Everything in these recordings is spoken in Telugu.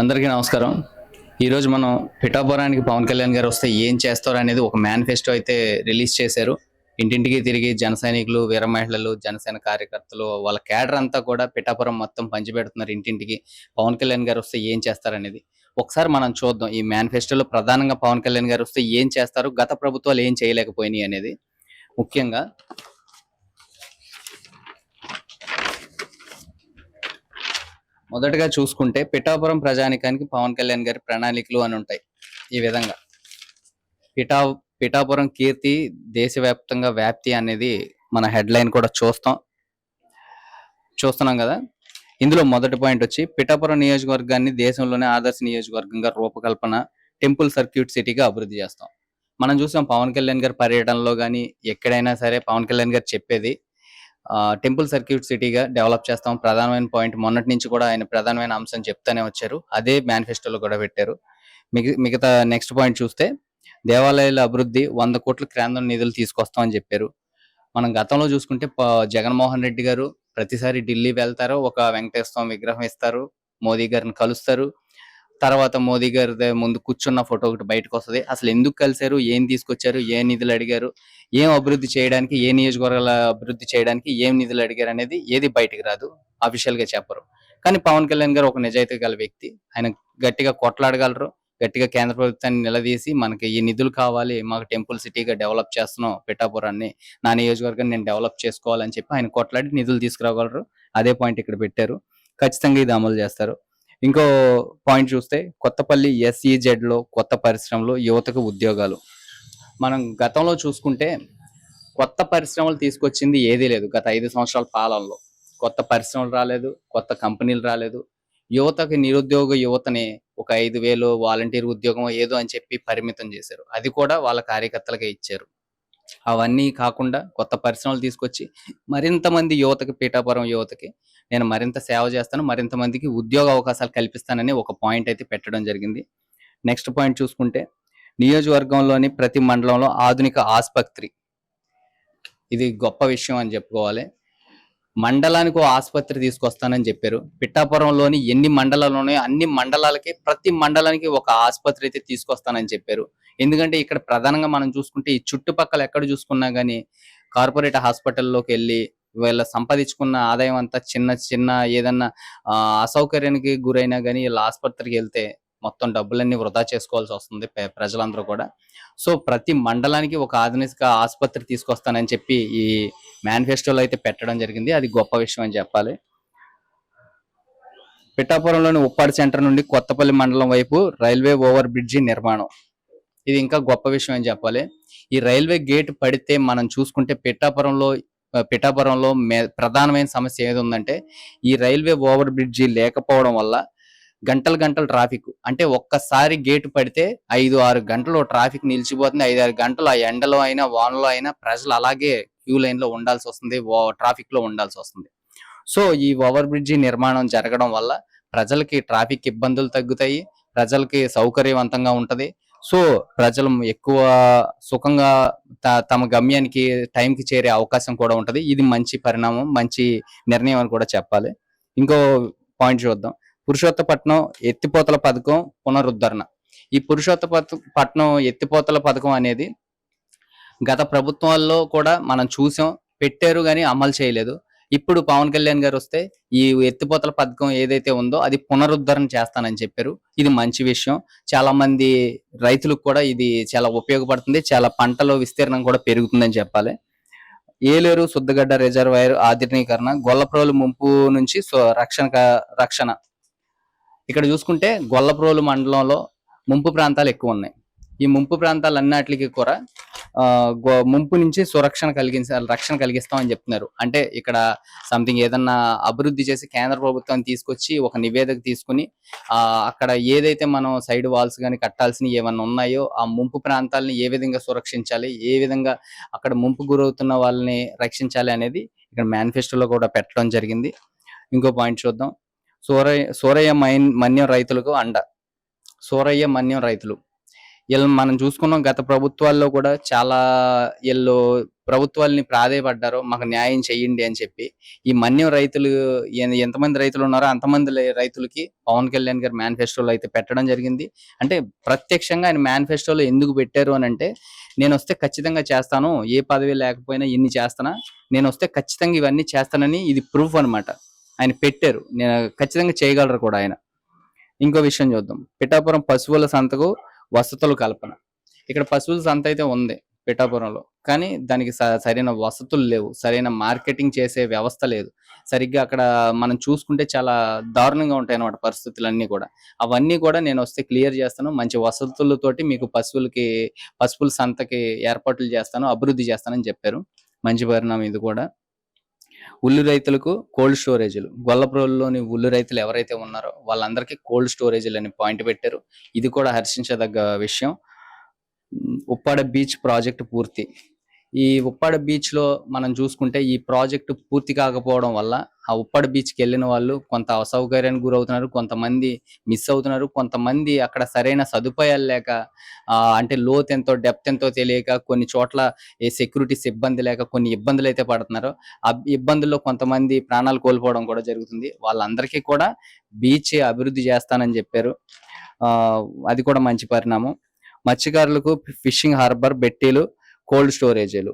అందరికీ నమస్కారం. ఈరోజు మనం పిఠాపురానికి పవన్ కళ్యాణ్ గారు వస్తే ఏం చేస్తారు అనేది ఒక మేనిఫెస్టో అయితే రిలీజ్ చేశారు. ఇంటింటికి తిరిగి జన సైనికులు వీర మహిళలు జనసేన కార్యకర్తలు వాళ్ళ కేడర్ అంతా కూడా పిఠాపురం మొత్తం పంచిపెడుతున్నారు ఇంటింటికి. పవన్ కళ్యాణ్ గారు వస్తే ఏం చేస్తారనేది ఒకసారి మనం చూద్దాం. ఈ మేనిఫెస్టోలో ప్రధానంగా పవన్ కళ్యాణ్ గారు వస్తే ఏం చేస్తారు? గత ప్రభుత్వాలు ఏం చేయలేకపోయినాయి అనేది. ముఖ్యంగా మొదటగా చూసుకుంటే పిఠాపురం ప్రజానికానికి పవన్ కళ్యాణ్ గారి ప్రణాళికలు అని ఉంటాయి ఈ విధంగా. పిఠా పిఠాపురం కీర్తి దేశవ్యాప్తంగా వ్యాప్తి అనేది మన హెడ్ లైన్ కూడా చూస్తాం. చూస్తున్నాం కదా? ఇందులో మొదటి పాయింట్ వచ్చి పిఠాపురం నియోజకవర్గాన్ని దేశంలోనే ఆదర్శ నియోజకవర్గంగా రూపకల్పన టెంపుల్ సర్క్యూట్ సిటీగా అభివృద్ధి చేస్తాం. మనం చూసాం పవన్ కళ్యాణ్ గారి పర్యటనలో కానీ ఎక్కడైనా సరే పవన్ కళ్యాణ్ గారు చెప్పేది టెంపుల్ సర్క్యూట్ సిటీగా డెవలప్ చేస్తాం. ప్రధానమైన పాయింట్ మొన్నటి నుంచి కూడా ఆయన ప్రధానమైన అంశం చెప్తానే వచ్చారు. అదే మేనిఫెస్టోలో కూడా పెట్టారు. మిగ- మిగతా నెక్స్ట్ పాయింట్ చూస్తే దేవాలయాల అభివృద్ధి వంద కోట్ల క్రాంతం నిధులు తీసుకొస్తామని చెప్పారు. మనం గతంలో చూసుకుంటే జగన్మోహన్ రెడ్డి గారు ప్రతిసారి ఢిల్లీ వెళ్తారు. ఒక వెంకటేశ్వర స్వామి విగ్రహం ఇస్తారు. మోదీ గారిని కలుస్తారు. తర్వాత మోదీ గారి ముందు కూర్చున్న ఫోటో ఒకటి బయటకు వస్తుంది. అసలు ఎందుకు కలిశారు? ఏం తీసుకొచ్చారు? ఏ నిధులు అడిగారు? ఏం అభివృద్ధి చేయడానికి ఏ నియోజకవర్గాల అభివృద్ధి చేయడానికి ఏం నిధులు అడిగారు అనేది ఏది బయటకు రాదు. అఫీషియల్గా చెప్పరు. కానీ పవన్ కళ్యాణ్ గారు ఒక నిజాయితీ గల వ్యక్తి. ఆయన గట్టిగా కొట్లాడగలరు. గట్టిగా కేంద్ర ప్రభుత్వాన్ని నిలదీసి మనకి ఈ నిధులు కావాలి మాకు టెంపుల్ సిటీగా డెవలప్ చేస్తున్నాం పిఠాపురాన్ని నా నియోజకవర్గాన్ని నేను డెవలప్ చేసుకోవాలని చెప్పి ఆయన కొట్లాడి నిధులు తీసుకురాగలరు. అదే పాయింట్ ఇక్కడ పెట్టారు. ఖచ్చితంగా ఇది అమలు చేస్తారు. ఇంకో పాయింట్ చూస్తే కొత్తపల్లి ఎస్ఈజెడ్లో కొత్త పరిశ్రమలు యువతకు ఉద్యోగాలు. మనం గతంలో చూసుకుంటే కొత్త పరిశ్రమలు తీసుకొచ్చింది ఏదీ లేదు గత ఐదు సంవత్సరాల పాలనలో. కొత్త పరిశ్రమలు రాలేదు కొత్త కంపెనీలు రాలేదు. యువతకి నిరుద్యోగ యువతని ఒక ఐదు వేలు వాలంటీర్ ఉద్యోగం ఏదో అని చెప్పి పరిమితం చేశారు. అది కూడా వాళ్ళ కార్యకర్తలకే ఇచ్చారు. అవన్నీ కాకుండా కొత్త పరిశ్రమలు తీసుకొచ్చి మరింత మంది యువతకి పీఠాపురం యువతకి నేను మరింత సేవ చేస్తాను మరింత మందికి ఉద్యోగ అవకాశాలు కల్పిస్తానని ఒక పాయింట్ అయితే పెట్టడం జరిగింది. నెక్స్ట్ పాయింట్ చూసుకుంటే నియోజకవర్గంలోని ప్రతి మండలంలో ఆధునిక ఆసుపత్రి. ఇది గొప్ప విషయం అని చెప్పుకోవాలి. మండలానికి ఓ ఆసుపత్రి తీసుకొస్తానని చెప్పారు. పిఠాపురంలోని ఎన్ని మండలాలు ఉన్నాయో అన్ని మండలాలకి ప్రతి మండలానికి ఒక ఆసుపత్రి అయితే తీసుకొస్తానని చెప్పారు. ఎందుకంటే ఇక్కడ ప్రధానంగా మనం చూసుకుంటే ఈ చుట్టుపక్కల ఎక్కడ చూసుకున్నా గానీ కార్పొరేట్ హాస్పిటల్లోకి వెళ్ళి వీళ్ళ సంపాదించుకున్న ఆదాయం అంతా చిన్న చిన్న ఏదన్నా అసౌకర్యానికి గురైనా కానీ వీళ్ళ ఆసుపత్రికి వెళ్తే మొత్తం డబ్బులన్నీ వృధా చేసుకోవాల్సి వస్తుంది ప్రజలందరూ కూడా. సో ప్రతి మండలానికి ఒక ఆధునిక ఆసుపత్రి తీసుకొస్తానని చెప్పి ఈ మేనిఫెస్టోలో అయితే పెట్టడం జరిగింది. అది గొప్ప విషయం అని చెప్పాలి. పిఠాపురంలోని ఉప్పాడు సెంటర్ నుండి కొత్తపల్లి మండలం వైపు రైల్వే ఓవర్ బ్రిడ్జి నిర్మాణం. ఇది ఇంకా గొప్ప విషయం అని చెప్పాలి. ఈ రైల్వే గేట్ పడితే మనం చూసుకుంటే పిఠాపురంలో పిఠాపురంలో మే- ప్రధానమైన సమస్య ఏది ఉందంటే ఈ రైల్వే ఓవర్ బ్రిడ్జి లేకపోవడం వల్ల గంటలు గంటలు ట్రాఫిక్. అంటే ఒక్కసారి గేట్ పడితే ఐదు ఆరు గంటలు ట్రాఫిక్ నిలిచిపోతుంది. ఐదు ఆరు గంటలు ఆ ఎండలో అయినా వానలో అయినా ప్రజలు అలాగే క్యూ లైన్లో ఉండాల్సి వస్తుంది. ట్రాఫిక్లో ఉండాల్సి వస్తుంది. సో ఈ ఓవర్ బ్రిడ్జి నిర్మాణం జరగడం వల్ల ప్రజలకి ట్రాఫిక్ ఇబ్బందులు తగ్గుతాయి. ప్రజలకి సౌకర్యవంతంగా ఉంటది. సో ప్రజలు ఎక్కువ సుఖంగా త- తమ గమ్యానికి టైంకి చేరే అవకాశం కూడా ఉంటుంది. ఇది మంచి పరిణామం మంచి నిర్ణయం అని కూడా చెప్పాలి. ఇంకో పాయింట్ చూద్దాం. పురుషోత్తపట్నం ఎత్తిపోతల పథకం పునరుద్ధరణ. ఈ పురుషోత్త పట్నం ఎత్తిపోతల పథకం అనేది గత ప్రభుత్వాల్లో కూడా మనం చూసాం. పెట్టారు కానీ అమలు చేయలేదు. ఇప్పుడు పవన్ కళ్యాణ్ గారు వస్తే ఈ ఎత్తిపోతల పథకం ఏదైతే ఉందో అది పునరుద్ధరణ చేస్తానని చెప్పారు. ఇది మంచి విషయం. చాలా మంది రైతులకు కూడా ఇది చాలా ఉపయోగపడుతుంది. చాలా పంటలో విస్తీర్ణం కూడా పెరుగుతుందని చెప్పాలి. ఏలేరు శుద్ధగడ్డ రిజర్వాయర్ ఆధునీకరణ గొల్లప్రోలు ముంపు నుంచి సో- రక్షణ రక్షణ. ఇక్కడ చూసుకుంటే గొల్లప్రోలు మండలంలో ముంపు ప్రాంతాలు ఎక్కువ ఉన్నాయి. ఈ ముంపు ప్రాంతాలు అన్నిటికీ కూడా ముంపు నుంచి సురక్షణ కలిగించ రక్షణ కలిగిస్తామని చెప్తున్నారు. అంటే ఇక్కడ సంథింగ్ ఏదన్నా అభివృద్ధి చేసి కేంద్ర ప్రభుత్వం తీసుకొచ్చి ఒక నివేదిక తీసుకుని అక్కడ ఏదైతే మనం సైడ్ వాల్స్ కానీ కట్టాల్సినవి ఏమన్నా ఉన్నాయో ఆ ముంపు ప్రాంతాలని ఏ విధంగా సురక్షించాలి ఏ విధంగా అక్కడ ముంపు గురవుతున్న వాళ్ళని రక్షించాలి అనేది ఇక్కడ మేనిఫెస్టోలో కూడా పెట్టడం జరిగింది. ఇంకో పాయింట్ చూద్దాం. సూరయ్య సూరయ్య మైన్ మన్యం రైతులకు అండ. సూరయ్య మన్యం రైతులు. వీళ్ళు మనం చూసుకున్నాం గత ప్రభుత్వాల్లో కూడా చాలా వీళ్ళు ప్రభుత్వాలని ప్రాధేయపడ్డారో మాకు న్యాయం చేయండి అని చెప్పి ఈ మన్యం రైతులు ఎంతమంది రైతులు ఉన్నారో అంతమంది రైతులకి పవన్ కళ్యాణ్ గారి మేనిఫెస్టోలో అయితే పెట్టడం జరిగింది. అంటే ప్రత్యక్షంగా ఆయన మేనిఫెస్టోలో ఎందుకు పెట్టారు అని అంటే నేను వస్తే ఖచ్చితంగా చేస్తాను ఏ పదవి లేకపోయినా ఇన్ని చేస్తానా నేను వస్తే ఖచ్చితంగా ఇవన్నీ చేస్తానని ఇది ప్రూఫ్ అనమాట ఆయన పెట్టారు నేను ఖచ్చితంగా చేయగలరు కూడా ఆయన. ఇంకో విషయం చూద్దాం. పిఠాపురం పశువుల సంతకు వసతులు కల్పన. ఇక్కడ పశువుల సంత అయితే ఉంది పిఠాపురంలో. కానీ దానికి సరైన వసతులు లేవు. సరైన మార్కెటింగ్ చేసే వ్యవస్థ లేదు. సరిగ్గా అక్కడ మనం చూసుకుంటే చాలా దారుణంగా ఉంటాయి అన్నమాట పరిస్థితులన్నీ కూడా. అవన్నీ కూడా నేను వస్తే క్లియర్ చేస్తాను. మంచి వసతులతోటి మీకు పశువులకి పశువుల సంతకి ఏర్పాట్లు చేస్తాను అభివృద్ధి చేస్తానని చెప్పారు. మంచి పరిణామం ఇది కూడా. ఉల్లి రైతులకు కోల్డ్ స్టోరేజీలు. గొల్లప్రోలులోని ఉల్లి రైతులు ఎవరైతే ఉన్నారో వాళ్ళందరికీ కోల్డ్ స్టోరేజీలు అని పాయింట్ పెట్టారు. ఇది కూడా హర్షించదగ్గ విషయం. ఉప్పాడ బీచ్ ప్రాజెక్ట్ పూర్తి. ఈ ఉప్పాడ బీచ్లో మనం చూసుకుంటే ఈ ప్రాజెక్ట్ పూర్తి కాకపోవడం వల్ల ఆ ఉప్పాడ బీచ్కి వెళ్ళిన వాళ్ళు కొంత అసౌకర్యానికి గురవుతున్నారు కొంతమంది మిస్ అవుతున్నారు కొంతమంది అక్కడ సరైన సదుపాయాలు లేక అంటే లోత్ ఎంతో డెప్త్ ఎంతో తెలియక కొన్ని చోట్ల ఏ సెక్యూరిటీ సిబ్బంది లేక కొన్ని ఇబ్బందులు అయితే పడుతున్నారు. ఆ ఇబ్బందుల్లో కొంతమంది ప్రాణాలు కోల్పోవడం కూడా జరుగుతుంది. వాళ్ళందరికీ కూడా బీచ్ అభివృద్ధి చేస్తానని చెప్పారు. ఆ అది కూడా మంచి పరిణామం. మత్స్యకారులకు ఫిషింగ్ హార్బర్ బెట్టీలు కోల్డ్ స్టోరేజీలు.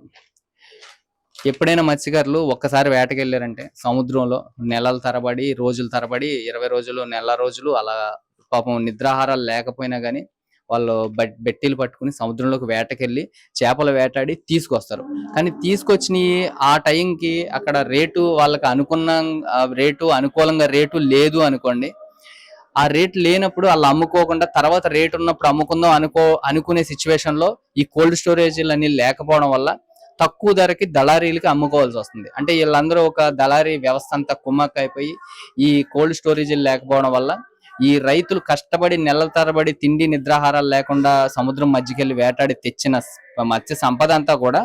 ఎప్పుడైనా మత్స్యకారులు ఒక్కసారి వేటకెళ్ళారంటే సముద్రంలో నెలల తరబడి రోజుల తరబడి ఇరవై రోజులు నెల రోజులు అలా పాపం నిద్రాహారాలు లేకపోయినా కానీ వాళ్ళు బెట్టీలు పట్టుకుని సముద్రంలోకి వేటకెళ్ళి చేపలు వేటాడి తీసుకొస్తారు. కానీ తీసుకొచ్చిన ఆ టైంకి అక్కడ రేటు వాళ్ళకి అనుకున్న రేటు అనుకూలంగా రేటు లేదు అనుకోండి ఆ రేట్ లేనప్పుడు వాళ్ళు అమ్ముకోకుండా తర్వాత రేట్ ఉన్నప్పుడు అమ్ముకుందాం అనుకో అనుకునే సిచ్యువేషన్లో ఈ కోల్డ్ స్టోరేజీలు అన్ని లేకపోవడం వల్ల తక్కువ ధరకి దళారీలకి అమ్ముకోవాల్సి వస్తుంది. అంటే వీళ్ళందరూ ఒక దళారీ వ్యవస్థ అంతా కుమ్మక్క అయిపోయి ఈ కోల్డ్ స్టోరేజీలు లేకపోవడం వల్ల ఈ రైతులు కష్టపడి నెలల తరబడి తిండి నిద్రాహారాలు లేకుండా సముద్రం మధ్యకెళ్ళి వేటాడి తెచ్చిన మత్స్య సంపద అంతా కూడా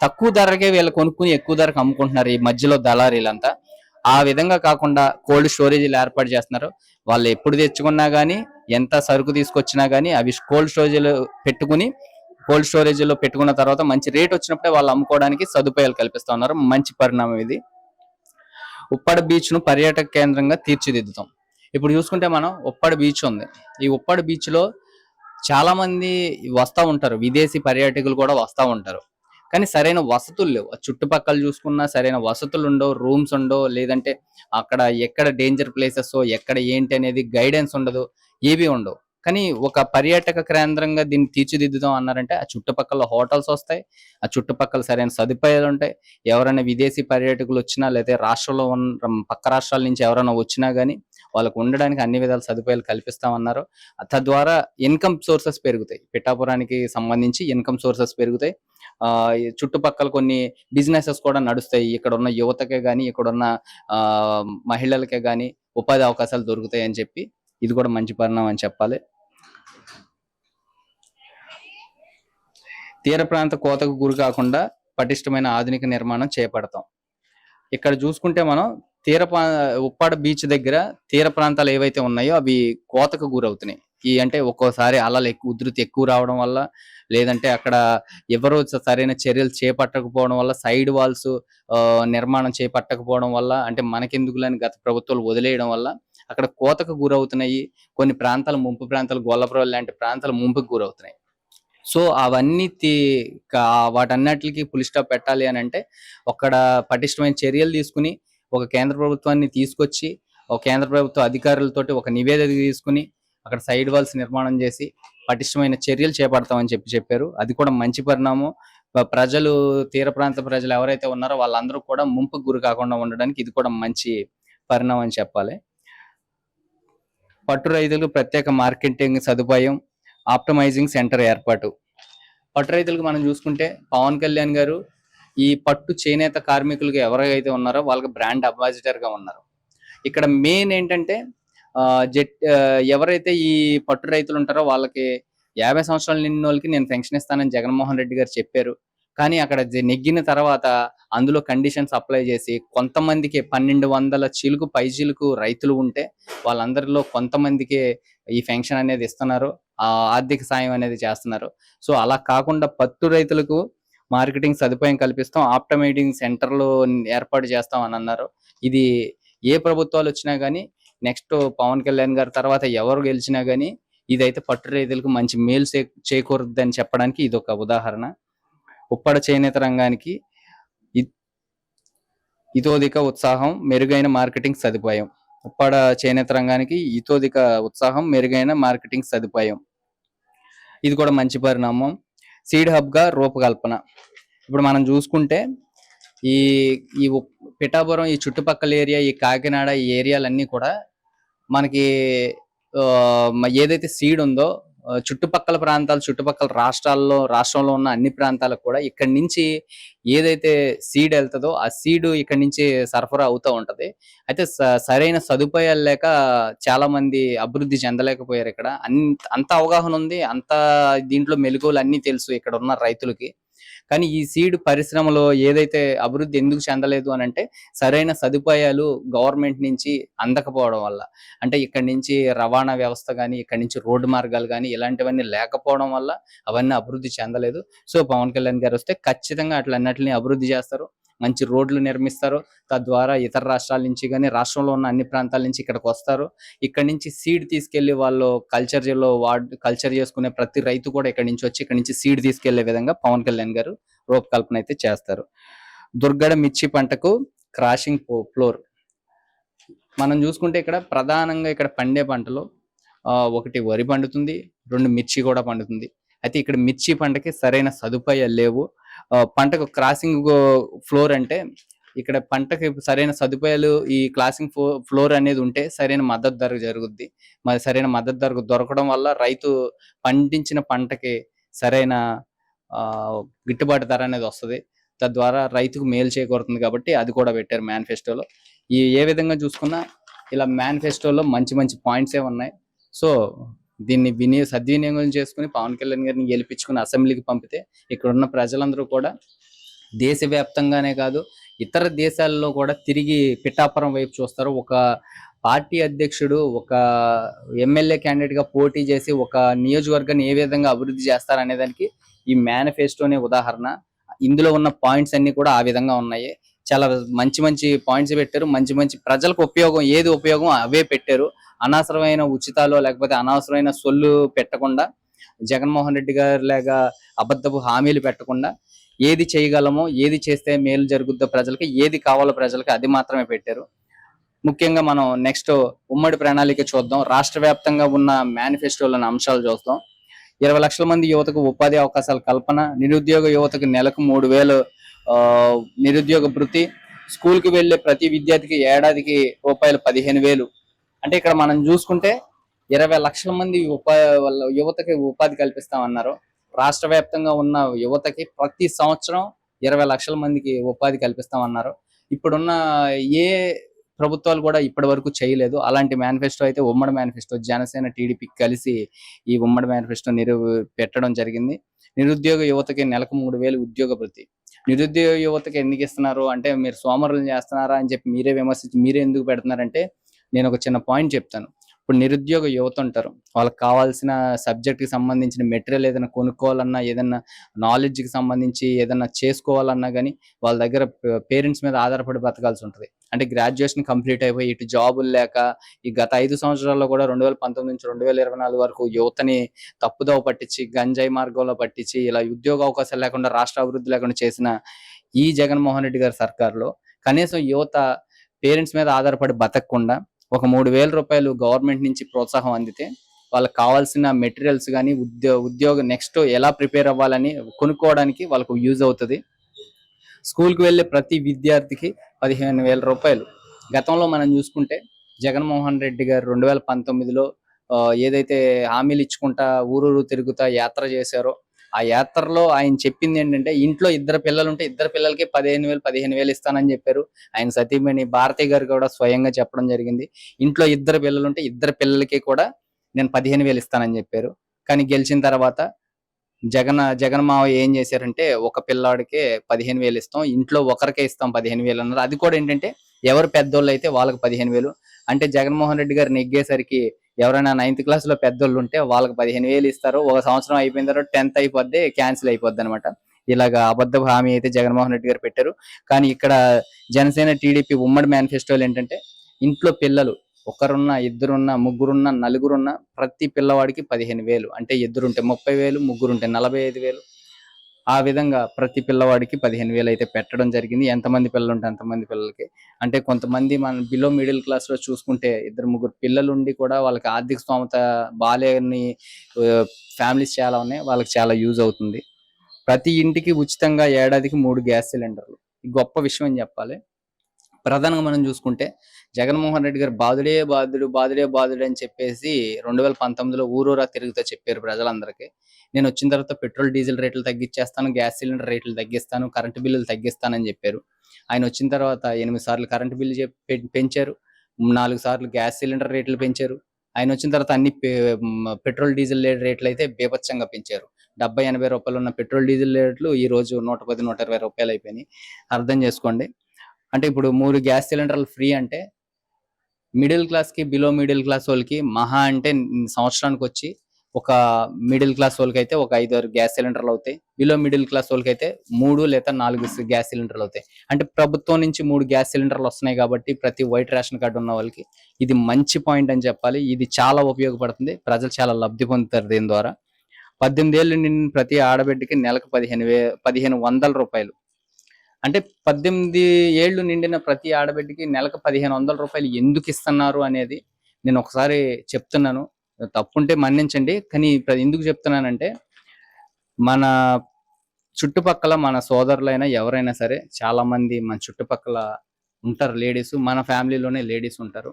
తక్కువ ధరకే వీళ్ళు కొనుక్కుని ఎక్కువ ధరకు అమ్ముకుంటున్నారు ఈ మధ్యలో దళారీలంతా. ఆ విధంగా కాకుండా కోల్డ్ స్టోరేజీలు ఏర్పాటు చేస్తున్నారు. వాళ్ళు ఎప్పుడు తెచ్చుకున్నా కానీ ఎంత సరుకు తీసుకొచ్చినా కానీ అవి కోల్డ్ స్టోరేజీలు పెట్టుకుని కోల్డ్ స్టోరేజీలో పెట్టుకున్న తర్వాత మంచి రేట్ వచ్చినప్పుడే వాళ్ళు అమ్ముకోవడానికి సదుపాయాలు కల్పిస్తూ ఉన్నారు. మంచి పరిణామం ఇది. ఉప్పాడ బీచ్ను పర్యాటక కేంద్రంగా తీర్చిదిద్దుతాం. ఇప్పుడు చూసుకుంటే మనం ఉప్పాడ బీచ్ ఉంది. ఈ ఉప్పాడ బీచ్లో చాలా మంది ఉంటారు. విదేశీ పర్యాటకులు కూడా వస్తూ ఉంటారు. కానీ సరైన వసతులు లేవు. చుట్టుపక్కల చూసుకున్నా సరైన వసతులు ఉండవు రూమ్స్ ఉండవు లేదంటే అక్కడ ఎక్కడ డేంజర్ ప్లేసెస్ ఎక్కడ ఏంటి అనేది గైడెన్స్ ఉండదు ఏవి ఉండవు. కానీ ఒక పర్యాటక కేంద్రంగా దీన్ని తీర్చిదిద్దుదాం అన్నారంటే ఆ చుట్టుపక్కల హోటల్స్ వస్తాయి ఆ చుట్టుపక్కల సరైన సదుపాయాలు ఉంటాయి. ఎవరైనా విదేశీ పర్యాటకులు వచ్చినా లేదా రాష్ట్రంలో ఉన్న పక్క రాష్ట్రాల నుంచి ఎవరైనా వచ్చినా కానీ వాళ్ళకు ఉండడానికి అన్ని విధాల సదుపాయాలు కల్పిస్తామన్నారు. తద్వారా ఇన్కమ్ సోర్సెస్ పెరుగుతాయి. పిఠాపురానికి సంబంధించి ఇన్కమ్ సోర్సెస్ పెరుగుతాయి. చుట్టుపక్కల కొన్ని బిజినెసెస్ కూడా నడుస్తాయి. ఇక్కడ ఉన్న యువతకే కానీ ఇక్కడ ఉన్న ఆ మహిళలకే కానీ ఉపాధి అవకాశాలు దొరుకుతాయి అని చెప్పి ఇది కూడా మంచి పరిణామం అని చెప్పాలి. తీర ప్రాంత కోతకు గురి కాకుండా పటిష్టమైన ఆధునిక నిర్మాణం చేపడతాం. ఇక్కడ చూసుకుంటే మనం తీర ప్రా- ఉప్పాడ బీచ్ దగ్గర తీర ప్రాంతాలు ఏవైతే ఉన్నాయో అవి కోతకు గురవుతున్నాయి. ఈ అంటే ఒక్కోసారి అలలు ఎక్కువ ఉధృతి ఎక్కువ రావడం వల్ల లేదంటే అక్కడ ఎవరో సరైన చర్యలు చేపట్టకపోవడం వల్ల సైడ్ వాల్స్ నిర్మాణం చేపట్టకపోవడం వల్ల అంటే మనకెందుకులని గత ప్రభుత్వాలు వదిలేయడం వల్ల అక్కడ కోతకు గురవుతున్నాయి. కొన్ని ప్రాంతాలు ముంపు ప్రాంతాలు గొల్లపురం లాంటి ప్రాంతాలు ముంపుకు గురవుతున్నాయి. సో అవన్నీ వాటన్నిటికీ కా- వాటన్నిటికి పులి స్టాప్ పెట్టాలి అని అంటే అక్కడ పటిష్టమైన చర్యలు తీసుకుని ఒక కేంద్ర ప్రభుత్వాన్ని తీసుకొచ్చి ఒక కేంద్ర ప్రభుత్వ అధికారులతోటి ఒక నివేదిక తీసుకుని అక్కడ సైడ్ వాల్స్ నిర్మాణం చేసి పటిష్టమైన చర్యలు చేపడతామని చెప్పి చెప్పారు. అది కూడా మంచి పరిణామం. ప్రజలు తీర ప్రాంత ప్రజలు ఎవరైతే ఉన్నారో వాళ్ళందరూ కూడా ముంపుకు గురి కాకుండా ఉండడానికి ఇది కూడా మంచి పరిణామం అని చెప్పాలి. పట్టు రైతులకు ప్రత్యేక మార్కెటింగ్ సదుపాయం ఆప్టమైజింగ్ సెంటర్ ఏర్పాటు. పట్టు రైతులకు మనం చూసుకుంటే పవన్ కళ్యాణ్ గారు ఈ పట్టు చేనేత కార్మికులకు ఎవరైతే ఉన్నారో వాళ్ళకి బ్రాండ్ అంబాసిడర్గా ఉన్నారు. ఇక్కడ మెయిన్ ఏంటంటే జెట్ ఎవరైతే ఈ పట్టు రైతులు ఉంటారో వాళ్ళకి యాభై సంవత్సరాలు నిన్న వాళ్ళకి నేను పెన్షన్ ఇస్తానని జగన్మోహన్ రెడ్డి గారు చెప్పారు. కానీ అక్కడ నెగ్గిన తర్వాత అందులో కండిషన్స్ అప్లై చేసి కొంతమందికి పన్నెండు వందల చిలుకు పై చిలుకు రైతులు ఉంటే వాళ్ళందరిలో కొంతమందికి ఈ పెన్షన్ అనేది ఇస్తున్నారు. ఆ ఆర్థిక సాయం అనేది చేస్తున్నారు. సో అలా కాకుండా పట్టు రైతులకు మార్కెటింగ్ సదుపాయం కల్పిస్తాం ఆప్టమేటింగ్ సెంటర్లు ఏర్పాటు చేస్తాం అని అన్నారు. ఇది ఏ ప్రభుత్వాలు వచ్చినా కానీ నెక్స్ట్ పవన్ కళ్యాణ్ గారి తర్వాత ఎవరు గెలిచినా కానీ ఇదైతే పట్టు రైతులకు మంచి మేలు చే చేకూరుద్దని చెప్పడానికి ఇది ఒక ఉదాహరణ. ఉప్పడ చేనేత రంగానికి ఇతోధిక ఉత్సాహం మెరుగైన మార్కెటింగ్ సదుపాయం. ఉప్పాడ చేనేత రంగానికి ఇతోధిక ఉత్సాహం మెరుగైన మార్కెటింగ్ సదుపాయం. ఇది కూడా మంచి పరిణామం. సీడ్ హబ్గా రూపకల్పన. ఇప్పుడు మనం చూసుకుంటే ఈ ఈ పిఠాపురం ఈ చుట్టుపక్కల ఏరియా ఈ కాకినాడ ఈ ఏరియాలన్నీ కూడా మనకి ఆ, ఏదైతే సీడ్ ఉందో చుట్టుపక్కల ప్రాంతాలు చుట్టుపక్కల రాష్ట్రాల్లో రాష్ట్రంలో ఉన్న అన్ని ప్రాంతాలకు కూడా ఇక్కడి నుంచి ఏదైతే సీడ్ వెళ్తుందో ఆ సీడ్ ఇక్కడి నుంచి సరఫరా అవుతూ ఉంటది. అయితే సరైన సదుపాయాలు లేక చాలా మంది అభివృద్ధి చెందలేకపోయారు ఇక్కడ. అంత అంత అవగాహన ఉంది అంత దీంట్లో మెలకువలు అన్ని తెలుసు ఇక్కడ ఉన్న రైతులకి. కానీ ఈ సీడ్ పరిశ్రమలో ఏదైతే అభివృద్ధి ఎందుకు చెందలేదు అని అంటే సరైన సదుపాయాలు గవర్నమెంట్ నుంచి అందకపోవడం వల్ల. అంటే ఇక్కడ నుంచి రవాణా వ్యవస్థ కానీ ఇక్కడ నుంచి రోడ్డు మార్గాలు కానీ ఇలాంటివన్నీ లేకపోవడం వల్ల అవన్నీ అభివృద్ధి చెందలేదు. సో పవన్ కళ్యాణ్ గారు వస్తే ఖచ్చితంగా అట్లన్నిటిని అభివృద్ధి చేస్తారు. మంచి రోడ్లు నిర్మిస్తారు. తద్వారా ఇతర రాష్ట్రాల నుంచి కానీ రాష్ట్రంలో ఉన్న అన్ని ప్రాంతాల నుంచి ఇక్కడికి వస్తారు. ఇక్కడ నుంచి సీడ్ తీసుకెళ్ళి వాళ్ళు కల్చర్లో వార్డ్ కల్చర్ చేసుకునే ప్రతి రైతు కూడా ఇక్కడ నుంచి వచ్చి ఇక్కడ నుంచి సీడ్ తీసుకెళ్ళే విధంగా పవన్ కళ్యాణ్ గారు రూపకల్పన అయితే చేస్తారు. దుర్గడ మిర్చి పంటకు క్రాషింగ్ ఫ్లోర్ మనం చూసుకుంటే ఇక్కడ ప్రధానంగా ఇక్కడ పండే పంటలు ఒకటి వరి పండుతుంది రెండు మిర్చి కూడా పండుతుంది. అయితే ఇక్కడ మిర్చి పంటకి సరైన సదుపాయాలు లేవు. పంటకు క్రాసింగ్ ఫ్లోర్ అంటే ఇక్కడ పంటకి సరైన సదుపాయాలు ఈ క్లాసింగ్ ఫ్లోర్ అనేది ఉంటే సరైన మద్దతు ధర జరుగుద్ది. మరి సరైన మద్దతు ధర దొరకడం వల్ల రైతు పండించిన పంటకి సరైన ఆ, గిట్టుబాటు ధర అనేది వస్తుంది. తద్వారా రైతుకు మేలు చేకూరుతుంది కాబట్టి అది కూడా పెట్టారు మేనిఫెస్టోలో ఈ ఏ విధంగా చూసుకున్నా ఇలా మేనిఫెస్టోలో మంచి మంచి పాయింట్సే ఉన్నాయి. సో దీన్ని విని సద్వినియోగం చేసుకుని పవన్ కళ్యాణ్ గారిని గెలిపించుకుని అసెంబ్లీకి పంపితే ఇక్కడ ఉన్న ప్రజలందరూ కూడా దేశవ్యాప్తంగానే కాదు ఇతర దేశాల్లో కూడా తిరిగి పిఠాపురం వైపు చూస్తారు. ఒక పార్టీ అధ్యక్షుడు ఒక ఎమ్మెల్యే క్యాండిడేట్గా పోటీ చేసి ఒక నియోజకవర్గాన్ని ఏ విధంగా అభివృద్ధి చేస్తారనే దానికి ఈ మేనిఫెస్టోనే ఉదాహరణ. ఇందులో ఉన్న పాయింట్స్ అన్ని కూడా ఆ విధంగా ఉన్నాయి. చాలా మంచి మంచి పాయింట్స్ పెట్టారు. మంచి మంచి ప్రజలకు ఉపయోగం ఏది ఉపయోగం అవే పెట్టారు. అనవసరమైన ఉచితాలు లేకపోతే అనవసరమైన సొల్లు పెట్టకుండా జగన్మోహన్ రెడ్డి గారు లాగా అబద్ధపు హామీలు పెట్టకుండా ఏది చేయగలమో ఏది చేస్తే మేలు జరుగుద్దో ప్రజలకి ఏది కావాలో ప్రజలకి అది మాత్రమే పెట్టారు. ముఖ్యంగా మనం నెక్స్ట్ ఉమ్మడి ప్రణాళిక చూద్దాం. రాష్ట్ర వ్యాప్తంగా ఉన్న మేనిఫెస్టోలోని అంశాలు చూద్దాం ఇరవై లక్షల మంది యువతకు ఉపాధి అవకాశాల కల్పన నిరుద్యోగ యువతకు నెలకు మూడు వేలు నిరుద్యోగ భృతి స్కూల్కి వెళ్ళే ప్రతి విద్యార్థికి ఏడాదికి రూపాయలు పదిహేను వేలు. అంటే ఇక్కడ మనం చూసుకుంటే ఇరవై లక్షల మంది ఉపా యువతకి ఉపాధి కల్పిస్తామన్నారు. రాష్ట్ర వ్యాప్తంగా ఉన్న యువతకి ప్రతి సంవత్సరం ఇరవై లక్షల మందికి ఉపాధి కల్పిస్తామన్నారు. ఇప్పుడున్న ఏ ప్రభుత్వాలు కూడా ఇప్పటి వరకు చేయలేదు. అలాంటి మేనిఫెస్టో అయితే ఉమ్మడి మేనిఫెస్టో జనసేన టీడీపీ కలిసి ఈ ఉమ్మడి మేనిఫెస్టో నిరు పెట్టడం జరిగింది. నిరుద్యోగ యువతకి నెలకు మూడు వేలు ఉద్యోగ భృతి. నిరుద్యోగ యువతకి ఎందుకు ఇస్తున్నారు? అంటే మీరు సోమరులు చేస్తున్నారా అని చెప్పి మీరే విమర్శించి మీరే ఎందుకు పెడుతున్నారంటే నేను ఒక చిన్న పాయింట్ చెప్తాను. ఇప్పుడు నిరుద్యోగ యువత ఉంటారు. వాళ్ళకి కావాల్సిన సబ్జెక్ట్కి సంబంధించిన మెటీరియల్ ఏదైనా కొనుక్కోవాలన్నా ఏదైనా నాలెడ్జ్కి సంబంధించి ఏదైనా చేసుకోవాలన్నా కానీ వాళ్ళ దగ్గర పేరెంట్స్ మీద ఆధారపడి బతకాల్సి ఉంటుంది. అంటే గ్రాడ్యుయేషన్ కంప్లీట్ అయిపోయి ఇటు జాబులు లేక ఈ గత ఐదు సంవత్సరాల్లో కూడా రెండు వేల పంతొమ్మిది నుంచి రెండు వేల ఇరవై నాలుగు వరకు యువతని తప్పుదోవ పట్టించి గంజాయి మార్గంలో పట్టించి ఇలా ఉద్యోగ అవకాశాలు లేకుండా రాష్ట్ర అభివృద్ధి లేకుండా చేసిన ఈ జగన్మోహన్ రెడ్డి గారి సర్కార్లో కనీసం యువత పేరెంట్స్ మీద ఆధారపడి బతకకుండా ఒక మూడు వేల రూపాయలు గవర్నమెంట్ నుంచి ప్రోత్సాహం అందితే వాళ్ళకి కావాల్సిన మెటీరియల్స్ కానీ ఉద్యోగ ఉద్యోగం నెక్స్ట్ ఎలా ప్రిపేర్ అవ్వాలని కొనుక్కోవడానికి వాళ్ళకు యూజ్ అవుతుంది. స్కూల్కి వెళ్ళే ప్రతి విద్యార్థికి పదిహేను వేల రూపాయలు. గతంలో మనం చూసుకుంటే జగన్మోహన్ రెడ్డి గారు రెండు వేల పంతొమ్మిదిలో ఏదైతే హామీలు ఇచ్చుకుంటా ఊరూరు తిరుగుతా యాత్ర చేశారో ఆ యాత్రలో ఆయన చెప్పింది ఏంటంటే ఇంట్లో ఇద్దరు పిల్లలు ఉంటే ఇద్దరు పిల్లలకి పదిహేను వేలు పదిహేను వేలు ఇస్తానని చెప్పారు. ఆయన సతీమణి భారతి గారు కూడా స్వయంగా చెప్పడం జరిగింది. ఇంట్లో ఇద్దరు పిల్లలు ఉంటే ఇద్దరు పిల్లలకి కూడా నేను పదిహేను వేలు ఇస్తానని చెప్పారు. కానీ గెలిచిన తర్వాత జగన్ జగన్ మావ ఏం చేశారంటే ఒక పిల్లాడికే పదిహేను వేలు ఇస్తాం ఇంట్లో ఒకరికే ఇస్తాం పదిహేను వేలు అన్నారు. అది కూడా ఏంటంటే ఎవరు పెద్దోళ్ళు అయితే వాళ్ళకి పదిహేను వేలు. అంటే జగన్మోహన్ రెడ్డి గారు నెగ్గేసరికి ఎవరైనా నైన్త్ క్లాస్లో పెద్దోళ్ళు ఉంటే వాళ్ళకి పదిహేను వేలు ఇస్తారు. ఒక సంవత్సరం అయిపోయిన తర్వాత టెన్త్ అయిపోద్ది క్యాన్సిల్ అయిపోద్ది అనమాట ఇలాగ అబద్ధ హామీ అయితే జగన్మోహన్ రెడ్డి గారు పెట్టారు. కానీ ఇక్కడ జనసేన టీడీపీ ఉమ్మడి మేనిఫెస్టోలు ఏంటంటే ఇంట్లో పిల్లలు ఒకరున్న ఇద్దరున్న ముగ్గురున్న నలుగురున్న ప్రతి పిల్లవాడికి పదిహేను వేలు. అంటే ఇద్దరుంటే ముప్పై వేలు ముగ్గురుంటే నలభై ఐదు వేలు. ఆ విధంగా ప్రతి పిల్లవాడికి పదిహేను వేలు అయితే పెట్టడం జరిగింది. ఎంతమంది పిల్లలు ఉంటే అంతమంది పిల్లలకి. అంటే కొంతమంది మన బిలో మిడిల్ క్లాస్లో చూసుకుంటే ఇద్దరు ముగ్గురు పిల్లలు ఉండి కూడా వాళ్ళకి ఆర్థిక స్తోమత బాలేని ఫ్యామిలీస్ చాలా ఉన్నాయి. వాళ్ళకి చాలా యూజ్ అవుతుంది. ప్రతి ఇంటికి ఉచితంగా ఏడాదికి మూడు గ్యాస్ సిలిండర్లు. గొప్ప విషయం అని చెప్పాలి? ప్రధానంగా మనం చూసుకుంటే జగన్మోహన్ రెడ్డి గారు బాధుడే బాధుడు బాధుడే బాధుడు అని చెప్పేసి రెండు వేల పంతొమ్మిదిలో ఊరూరా తిరుగుతూ చెప్పారు ప్రజలందరికీ. నేను వచ్చిన తర్వాత పెట్రోల్ డీజిల్ రేట్లు తగ్గించేస్తాను గ్యాస్ సిలిండర్ రేట్లు తగ్గిస్తాను కరెంటు బిల్లులు తగ్గిస్తానని చెప్పారు. ఆయన వచ్చిన తర్వాత ఎనిమిది సార్లు కరెంటు బిల్లు పె- పెంచారు. నాలుగు సార్లు గ్యాస్ సిలిండర్ రేట్లు పెంచారు. ఆయన వచ్చిన తర్వాత అన్ని పె- పెట్రోల్ డీజిల్ రేట్లు అయితే బీభత్సంగా పెంచారు. డెబ్బై ఎనభై రూపాయలు ఉన్న పెట్రోల్ డీజిల్ రేట్లు ఈ రోజు నూట పది నూట ఇరవై రూపాయలు అయిపోయినాయి. అర్థం చేసుకోండి. అంటే ఇప్పుడు మూడు గ్యాస్ సిలిండర్లు ఫ్రీ అంటే మిడిల్ క్లాస్కి బిలో మిడిల్ క్లాస్ వాళ్ళకి మహా అంటే సంవత్సరానికి వచ్చి ఒక మిడిల్ క్లాస్ వాళ్ళకి అయితే ఒక ఐదు ఆరు గ్యాస్ సిలిండర్లు అవుతాయి. బిలో మిడిల్ క్లాస్ వాళ్ళకి అయితే మూడు లేదా నాలుగు గ్యాస్ సిలిండర్లు అవుతాయి. అంటే ప్రభుత్వం నుంచి మూడు గ్యాస్ సిలిండర్లు వస్తున్నాయి కాబట్టి ప్రతి వైట్ రేషన్ కార్డు ఉన్న వాళ్ళకి ఇది మంచి పాయింట్ అని చెప్పాలి. ఇది చాలా ఉపయోగపడుతుంది. ప్రజలు చాలా లబ్ధి పొందుతారు దీని ద్వారా. పద్దెనిమిది ఏళ్ళు నిండిన ప్రతి ఆడబిడ్డకి నెలకు పదిహేను వే పదిహేను వందల రూపాయలు. అంటే పద్దెనిమిది ఏళ్ళు నిండిన ప్రతి ఆడబిడ్డకి నెలకు పదిహేను వందల రూపాయలు ఎందుకు ఇస్తున్నారు అనేది నేను ఒకసారి చెప్తున్నాను. తప్పుంటే మన్నించండి. కానీ ఎందుకు చెప్తున్నానంటే మన చుట్టుపక్కల మన సోదరులైనా ఎవరైనా సరే చాలా మంది మన చుట్టుపక్కల ఉంటారు లేడీస్. మన ఫ్యామిలీలోనే లేడీస్ ఉంటారు.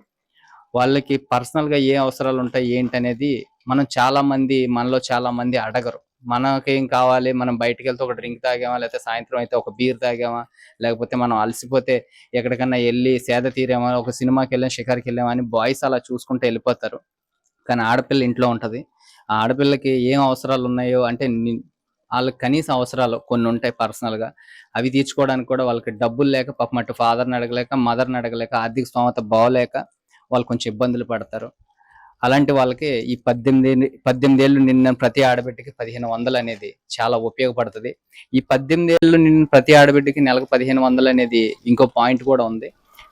వాళ్ళకి పర్సనల్గా ఏ అవసరాలు ఉంటాయి ఏంటి అనేది మనం చాలా మంది మనలో చాలా మంది అడగరు. మనకేం కావాలి? మనం బయటికి వెళ్తే ఒక డ్రింక్ తాగామా? లేకపోతే సాయంత్రం అయితే ఒక బీర్ తాగామా? లేకపోతే మనం అలసిపోతే ఎక్కడికన్నా వెళ్ళి సేద తీరామా? ఒక సినిమాకి వెళ్ళాం షికార్కి వెళ్ళామా అని బాయ్స్ అలా చూసుకుంటూ వెళ్ళిపోతారు. కానీ ఆడపిల్ల ఇంట్లో ఉంటది. ఆ ఆడపిల్లకి ఏం అవసరాలు ఉన్నాయో అంటే వాళ్ళకి కనీస అవసరాలు కొన్ని ఉంటాయి పర్సనల్గా. అవి తీర్చుకోవడానికి కూడా వాళ్ళకి డబ్బులు లేక పాపం అటు ఫాదర్ని అడగలేక మదర్ని అడగలేక ఆర్థిక స్తోమత బాగోలేక వాళ్ళు కొంచెం ఇబ్బందులు పడతారు. అలాంటి వాళ్ళకి ఈ పద్దెనిమిది పద్దెనిమిది ఏళ్ళు నిన్న ప్రతి ఆడబిడ్డకి పదిహేను వందలు అనేది చాలా ఉపయోగపడుతుంది. ఈ పద్దెనిమిది ఏళ్ళు నిన్న ప్రతి ఆడబిడ్డకి నెలకు పదిహేను వందలు అనేది ఇంకో పాయింట్ కూడా ఉంది.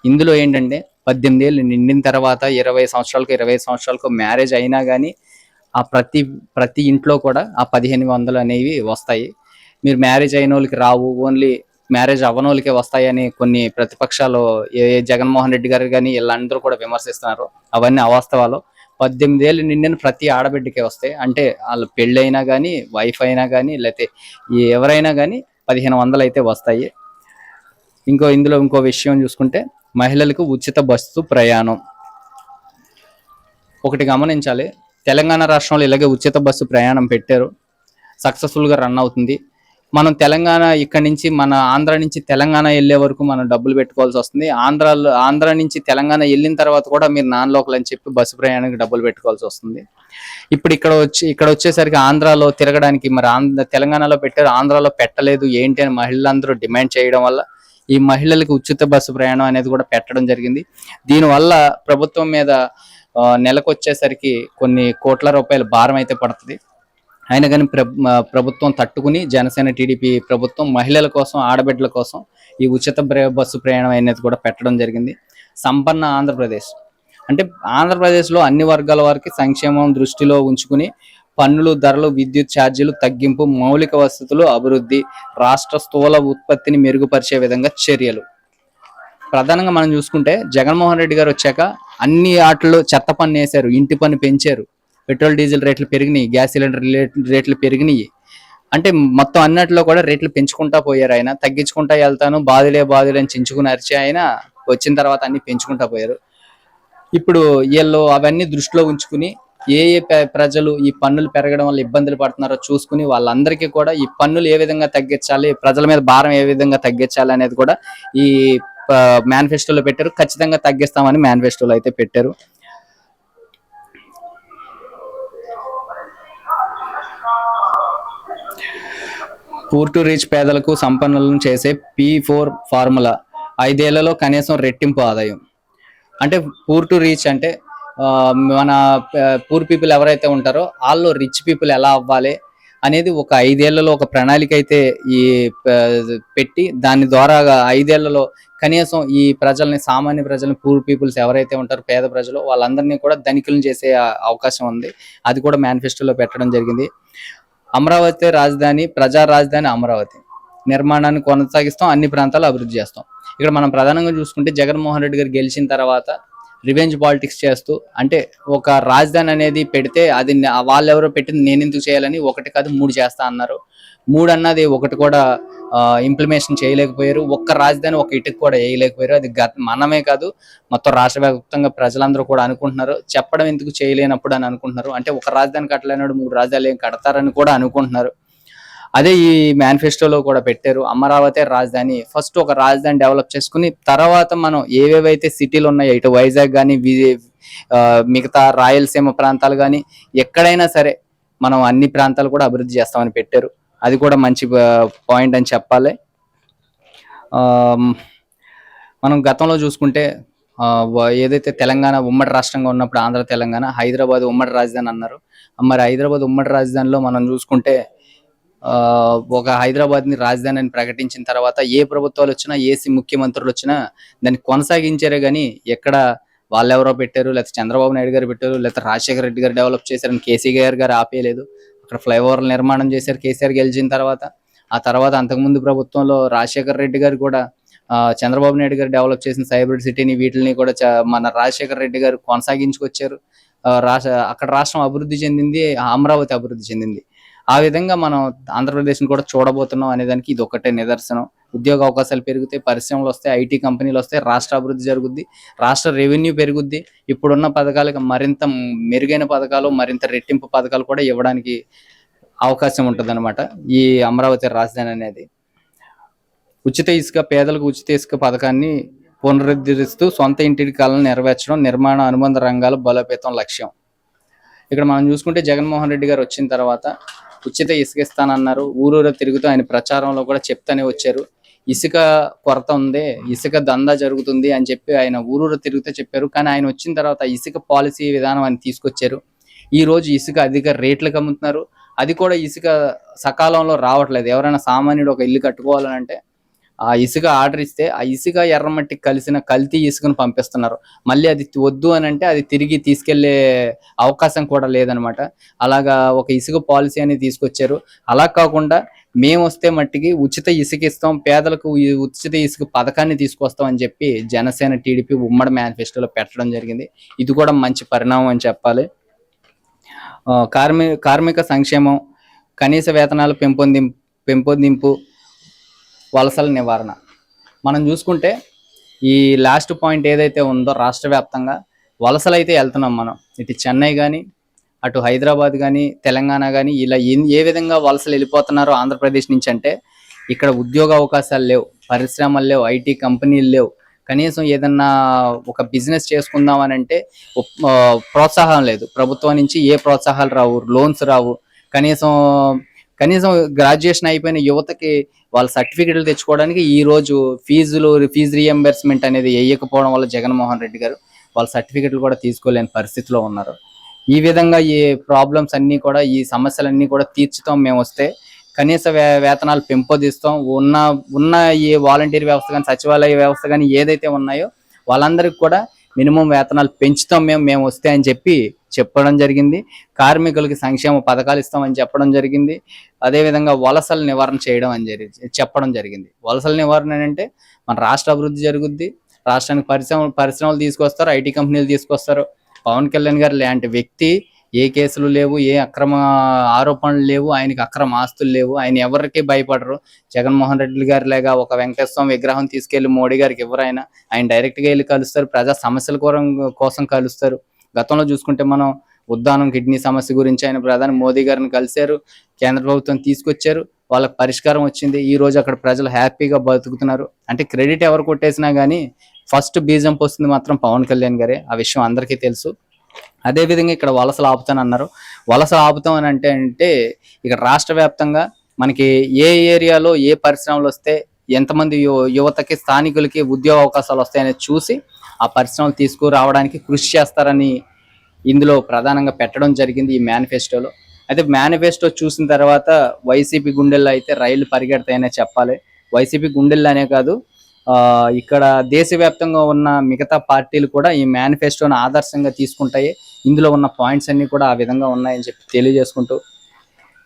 ఇందులో ఏంటంటే పద్దెనిమిది ఏళ్ళు నిండిన తర్వాత ఇరవై సంవత్సరాలకు ఇరవై సంవత్సరాలకు మ్యారేజ్ అయినా కానీ ఆ ప్రతి ప్రతి ఇంట్లో కూడా ఆ పదిహేను వందలు అనేవి వస్తాయి. మీరు మ్యారేజ్ అయిన వాళ్ళకి రావు ఓన్లీ మ్యారేజ్ అవ్వని వాళ్ళకే వస్తాయని కొన్ని ప్రతిపక్షాలు ఏ జగన్మోహన్ రెడ్డి గారు కానీ వీళ్ళందరూ కూడా విమర్శిస్తున్నారు. అవన్నీ అవాస్తవాలు. పద్దెనిమిది ఏళ్ళు నిండిన ప్రతి ఆడబిడ్డకే వస్తాయి. అంటే వాళ్ళ పెళ్ళైనా కానీ వైఫ్ అయినా కానీ లేకపోతే ఎవరైనా కానీ పదిహేను వందలు అయితే వస్తాయి. ఇంకో ఇందులో ఇంకో విషయం చూసుకుంటే మహిళలకు ఉచిత బస్సు ప్రయాణం. ఒకటి గమనించాలి. తెలంగాణ రాష్ట్రంలో ఇలాగే ఉచిత బస్సు ప్రయాణం పెట్టారు. సక్సెస్ఫుల్గా రన్ అవుతుంది. మనం తెలంగాణ ఇక్కడ నుంచి మన ఆంధ్ర నుంచి తెలంగాణ వెళ్ళే వరకు మనం డబ్బులు పెట్టుకోవాల్సి వస్తుంది. ఆంధ్రాలో ఆంధ్ర నుంచి తెలంగాణ వెళ్ళిన తర్వాత కూడా మీరు నాన్ లోకల్ అని చెప్పి బస్సు ప్రయాణానికి డబ్బులు పెట్టుకోవాల్సి వస్తుంది. ఇప్పుడు ఇక్కడ వచ్చి ఇక్కడ వచ్చేసరికి ఆంధ్రాలో తిరగడానికి మరి ఆంధ్ర తెలంగాణలో పెట్టారు. ఆంధ్రాలో పెట్టలేదు. ఏంటి అని మహిళలందరూ డిమాండ్ చేయడం వల్ల ఈ మహిళలకు ఉచిత బస్సు ప్రయాణం అనేది కూడా పెట్టడం జరిగింది. దీనివల్ల ప్రభుత్వం మీద నెలకొచ్చేసరికి కొన్ని కోట్ల రూపాయల భారం అయితే పడుతుంది. అయినా కానీ ప్రభుత్వం తట్టుకుని జనసేన టీడీపీ ప్రభుత్వం మహిళల కోసం ఆడబిడ్డల కోసం ఈ ఉచిత బస్సు ప్రయాణం అనేది కూడా పెట్టడం జరిగింది. సంపన్న ఆంధ్రప్రదేశ్. అంటే ఆంధ్రప్రదేశ్లో అన్ని వర్గాల వారికి సంక్షేమం దృష్టిలో ఉంచుకుని పన్నులు ధరలు విద్యుత్ ఛార్జీలు తగ్గింపు మౌలిక వసతులు అభివృద్ధి రాష్ట్ర స్థూల ఉత్పత్తిని మెరుగుపరిచే విధంగా చర్యలు. ప్రధానంగా మనం చూసుకుంటే జగన్మోహన్ రెడ్డి గారు వచ్చాక అన్ని ఆటల్లో చెత్త పన్ను వేశారు ఇంటి పన్ను పెంచారు. పెట్రోల్ డీజిల్ రేట్లు పెరిగినాయి గ్యాస్ సిలిండర్ రేట్లు పెరిగినాయి. అంటే మొత్తం అన్నట్లో కూడా రేట్లు పెంచుకుంటా పోయారు ఆయన. తగ్గించుకుంటా వెళ్తాను బాధలే బాధలే అని చించుకుని అరిచి ఆయన వచ్చిన తర్వాత అన్ని పెంచుకుంటా పోయారు. ఇప్పుడు వీళ్ళు అవన్నీ దృష్టిలో ఉంచుకుని ఏ ఏ ప్రజలు ఈ పన్నులు పెరగడం వల్ల ఇబ్బందులు పడుతున్నారో చూసుకుని వాళ్ళందరికీ కూడా ఈ పన్నులు ఏ విధంగా తగ్గించాలి ప్రజల మీద భారం ఏ విధంగా తగ్గించాలి అనేది కూడా ఈ మేనిఫెస్టోలో పెట్టారు. ఖచ్చితంగా తగ్గిస్తామని మేనిఫెస్టోలో అయితే పెట్టారు. పూర్ టు రీచ్ పేదలకు సంపన్నులను చేసే పీ ఫోర్ ఫార్ములా ఐదేళ్ళలో కనీసం రెట్టింపు ఆదాయం. అంటే పూర్ టు రీచ్ అంటే మన పూర్ పీపుల్ ఎవరైతే ఉంటారో వాళ్ళు రిచ్ పీపుల్ ఎలా అవ్వాలి అనేది ఒక ఐదేళ్ళలో ఒక ప్రణాళిక అయితే ఈ పెట్టి దాని ద్వారా ఐదేళ్ళలో కనీసం ఈ ప్రజల్ని సామాన్య ప్రజల్ని పూర్ పీపుల్స్ ఎవరైతే ఉంటారో పేద ప్రజలు వాళ్ళందరినీ కూడా ధనికులను చేసే అవకాశం ఉంది. అది కూడా మేనిఫెస్టోలో పెట్టడం జరిగింది. అమరావతి రాజధాని ప్రజా రాజధాని అమరావతి. నిర్మాణాన్ని కొనసాగిస్తాం అన్ని ప్రాంతాలు అభివృద్ధి చేస్తాం. ఇక్కడ మనం ప్రధానంగా చూసుకుంటే జగన్మోహన్ రెడ్డి గారు గెలిచిన తర్వాత రివెంజ్ పాలిటిక్స్ చేస్తూ అంటే ఒక రాజధాని అనేది పెడితే అది వాళ్ళెవరో పెట్టింది నేను ఎందుకు చేయాలని ఒకటి కాదు మూడు చేస్తా అన్నారు. మూడు అన్నది ఒకటి కూడా ఇంప్లిమేషన్ చేయలేకపోయారు. ఒక్క రాజధాని ఒక ఇటుకు కూడా వేయలేకపోయారు. అది గత మనమే కాదు మొత్తం రాష్ట్ర వ్యాప్తంగా ప్రజలందరూ కూడా అనుకుంటున్నారు. చెప్పడం ఎందుకు చేయలేనప్పుడు అని అనుకుంటున్నారు. అంటే ఒక రాజధాని కట్టలేనప్పుడు మూడు రాజధానులు ఏం కడతారని కూడా అనుకుంటున్నారు. అదే ఈ మేనిఫెస్టోలో కూడా పెట్టారు. అమరావతి రాజధాని ఫస్ట్ ఒక రాజధాని డెవలప్ చేసుకుని తర్వాత మనం ఏవేవైతే సిటీలు ఉన్నాయో ఇటు వైజాగ్ కానీ మిగతా రాయలసీమ ప్రాంతాలు కానీ ఎక్కడైనా సరే మనం అన్ని ప్రాంతాలు కూడా అభివృద్ధి చేస్తామని పెట్టారు. అది కూడా మంచి పాయింట్ అని చెప్పాలి. మనం గతంలో చూసుకుంటే ఏదైతే తెలంగాణ ఉమ్మడి రాష్ట్రంగా ఉన్నప్పుడు ఆంధ్ర తెలంగాణ హైదరాబాద్ ఉమ్మడి రాజధాని అన్నారు. మరి హైదరాబాద్ ఉమ్మడి రాజధానిలో మనం చూసుకుంటే ఒక హైదరాబాద్ని రాజధాని అని ప్రకటించిన తర్వాత ఏ ప్రభుత్వాలు వచ్చినా ఏసీ ముఖ్యమంత్రులు వచ్చినా దాన్ని కొనసాగించారే గానీ ఎక్కడ వాళ్ళెవరో పెట్టారు లేకపోతే చంద్రబాబు నాయుడు గారు పెట్టారు లేకపోతే రాజశేఖర రెడ్డి గారు డెవలప్ చేశారని కేసీఆర్ గారు గారు ఆపేయలేదు. అక్కడ ఫ్లైఓవర్ నిర్మాణం చేశారు కేసీఆర్ గెలిచిన తర్వాత. ఆ తర్వాత అంతకుముందు ప్రభుత్వంలో రాజశేఖర రెడ్డి గారు కూడా చంద్రబాబు నాయుడు గారు డెవలప్ చేసిన సైబర్ సిటీని వీటిని కూడా మన రాజశేఖర రెడ్డి గారు కొనసాగించుకొచ్చారు. రాష్ట్ర అక్కడ రాష్ట్రం అభివృద్ధి చెందింది అమరావతి అభివృద్ధి చెందింది. ఆ విధంగా మనం ఆంధ్రప్రదేశ్ని కూడా చూడబోతున్నాం అనేదానికి ఇది ఒకటే నిదర్శనం. ఉద్యోగ అవకాశాలు పెరుగుతాయి పరిశ్రమలు వస్తాయి ఐటీ కంపెనీలు వస్తాయి రాష్ట్ర అభివృద్ధి జరుగుద్ది రాష్ట్ర రెవెన్యూ పెరుగుద్ది. ఇప్పుడున్న పథకాలకు మరింత మెరుగైన పథకాలు మరింత రెట్టింపు పథకాలు కూడా ఇవ్వడానికి అవకాశం ఉంటుంది ఈ అమరావతి రాజధాని అనేది. ఉచిత ఇసుక పేదలకు ఉచిత ఇసుక పథకాన్ని పునరుద్ధరిస్తూ సొంత ఇంటి కళను నెరవేర్చడం నిర్మాణ అనుబంధ రంగాల బలోపేతం లక్ష్యం. ఇక్కడ మనం చూసుకుంటే జగన్మోహన్ రెడ్డి గారు వచ్చిన తర్వాత ఉచిత ఇసుక ఇస్తానన్నారు ఊరూరు తిరుగుతూ ఆయన ప్రచారంలో కూడా చెప్తానే వచ్చారు. ఇసుక కొరత ఉంది ఇసుక దందా జరుగుతుంది అని చెప్పి ఆయన ఊరూరు తిరుగుతూ చెప్పారు. కానీ ఆయన వచ్చిన తర్వాత ఇసుక పాలసీ విధానం అని తీసుకొచ్చారు. ఈ రోజు ఇసుక అధిక రేట్లకు అమ్ముతున్నారు. అది కూడా ఇసుక సకాలంలో రావట్లేదు. ఎవరైనా సామాన్యుడు ఒక ఇల్లు కట్టుకోవాలని అంటే ఆ ఇసుక ఆర్డర్ ఇస్తే ఆ ఇసుక ఎర్రమట్టి కలిసిన కల్తీ ఇసుకను పంపిస్తున్నారు. మళ్ళీ అది వద్దు అని అంటే అది తిరిగి తీసుకెళ్ళే అవకాశం కూడా లేదనమాట. అలాగా ఒక ఇసుక పాలసీ అనేది తీసుకొచ్చారు. అలా కాకుండా మేము వస్తే మట్టికి ఉచిత ఇసుక ఇస్తాం పేదలకు ఉచిత ఇసుక పథకాన్ని తీసుకొస్తాం అని చెప్పి జనసేన టీడీపీ ఉమ్మడి మేనిఫెస్టోలో పెట్టడం జరిగింది. ఇది కూడా మంచి పరిణామం అని చెప్పాలి. కార్మి కార్మిక సంక్షేమం కనీస వేతనాలు పెంపొందింపు పెంపొందింపు వలసల నివారణ. మనం చూసుకుంటే ఈ లాస్ట్ పాయింట్ ఏదైతే ఉందో రాష్ట్ర వ్యాప్తంగా వలసలు అయితే వెళ్తున్నాం మనం. ఇటు చెన్నై కానీ అటు హైదరాబాద్ కానీ తెలంగాణ కానీ ఇలా ఏ- ఏ విధంగా వలసలు వెళ్ళిపోతున్నారో ఆంధ్రప్రదేశ్ నుంచి అంటే ఇక్కడ ఉద్యోగ అవకాశాలు లేవు పరిశ్రమలు లేవు ఐటీ కంపెనీలు లేవు. కనీసం ఏదన్నా ఒక బిజినెస్ చేసుకుందాం అని అంటే ప్రోత్సాహం లేదు. ప్రభుత్వం నుంచి ఏ ప్రోత్సాహాలు రావు లోన్స్ రావు. కనీసం కనీసం గ్రాడ్యుయేషన్ అయిపోయిన యువతకి వాళ్ళ సర్టిఫికెట్లు తెచ్చుకోవడానికి ఈ రోజు ఫీజులు ఫీజు రియంబర్స్మెంట్ అనేది వేయకపోవడం వల్ల జగన్మోహన్ రెడ్డి గారు వాళ్ళ సర్టిఫికెట్లు కూడా తీసుకోలేని పరిస్థితిలో ఉన్నారు. ఈ విధంగా ఈ ప్రాబ్లమ్స్ అన్ని కూడా ఈ సమస్యలన్నీ కూడా తీర్చుతాం మేము వస్తే కనీస వేతనాలు పెంపొందిస్తాం. ఉన్న ఉన్న ఈ వాలంటీర్ వ్యవస్థ కానీ సచివాలయ వ్యవస్థ కానీ ఏదైతే ఉన్నాయో వాళ్ళందరికీ కూడా మినిమం వేతనాలు పెంచుతాం మేము మేము వస్తే అని చెప్పి చెప్పడం జరిగింది. కార్మికులకి సంక్షేమ పథకాలు ఇస్తామని చెప్పడం జరిగింది. అదేవిధంగా వలసల నివారణ చేయడం అని జరి చెప్పడం జరిగింది. వలసల నివారణ అంటే మన రాష్ట్ర అభివృద్ధి జరుగుద్ది. రాష్ట్రానికి పరిశ్రమ పరిశ్రమలు తీసుకొస్తారు ఐటీ కంపెనీలు తీసుకొస్తారు. పవన్ కళ్యాణ్ గారు లాంటి వ్యక్తి ఏ కేసులు లేవు ఏ అక్రమ ఆరోపణలు లేవు ఆయనకి అక్రమ ఆస్తులు లేవు ఆయన ఎవరికి భయపడరు. జగన్మోహన్ రెడ్డి గారు లేదా ఒక వెంకటేశ్వరం విగ్రహం తీసుకెళ్ళి మోడీ గారికి ఎవరైనా ఆయన డైరెక్ట్గా వెళ్ళి కలుస్తారు. ప్రజా సమస్యల కోసం కలుస్తారు. గతంలో చూసుకుంటే మనం ఉద్దానం కిడ్నీ సమస్య గురించి ఆయన ప్రధాని మోదీ గారిని కలిశారు కేంద్ర ప్రభుత్వం తీసుకొచ్చారు వాళ్ళకి పరిష్కారం వచ్చింది. ఈ రోజు అక్కడ ప్రజలు హ్యాపీగా బతుకుతున్నారు. అంటే క్రెడిట్ ఎవరు కొట్టేసినా కానీ ఫస్ట్ బీజం పోస్తుంది మాత్రం పవన్ కళ్యాణ్ గారే. ఆ విషయం అందరికీ తెలుసు. అదేవిధంగా ఇక్కడ వలసలు ఆపుతాను అన్నారు. వలస ఆపుతాం అని అంటే అంటే ఇక్కడ రాష్ట్ర వ్యాప్తంగా మనకి ఏ ఏరియాలో ఏ పరిశ్రమలు వస్తే ఎంతమంది యువతకి స్థానికులకి ఉద్యోగ అవకాశాలు వస్తాయనేది చూసి ఆ పరిశ్రమలు తీసుకురావడానికి కృషి చేస్తారని ఇందులో ప్రధానంగా పెట్టడం జరిగింది ఈ మేనిఫెస్టోలో అయితే మేనిఫెస్టో చూసిన తర్వాత వైసీపీ గుండెల్లో అయితే రైళ్ళు పరిగెడతాయనే చెప్పాలి. వైసీపీ గుండెల్లోనే కాదు ఆ, ఇక్కడ దేశవ్యాప్తంగా ఉన్న మిగతా పార్టీలు కూడా ఈ మేనిఫెస్టోను ఆదర్శంగా తీసుకుంటాయి. ఇందులో ఉన్న పాయింట్స్ అన్ని కూడా ఆ విధంగా ఉన్నాయని చెప్పి తెలియజేసుకుంటూ.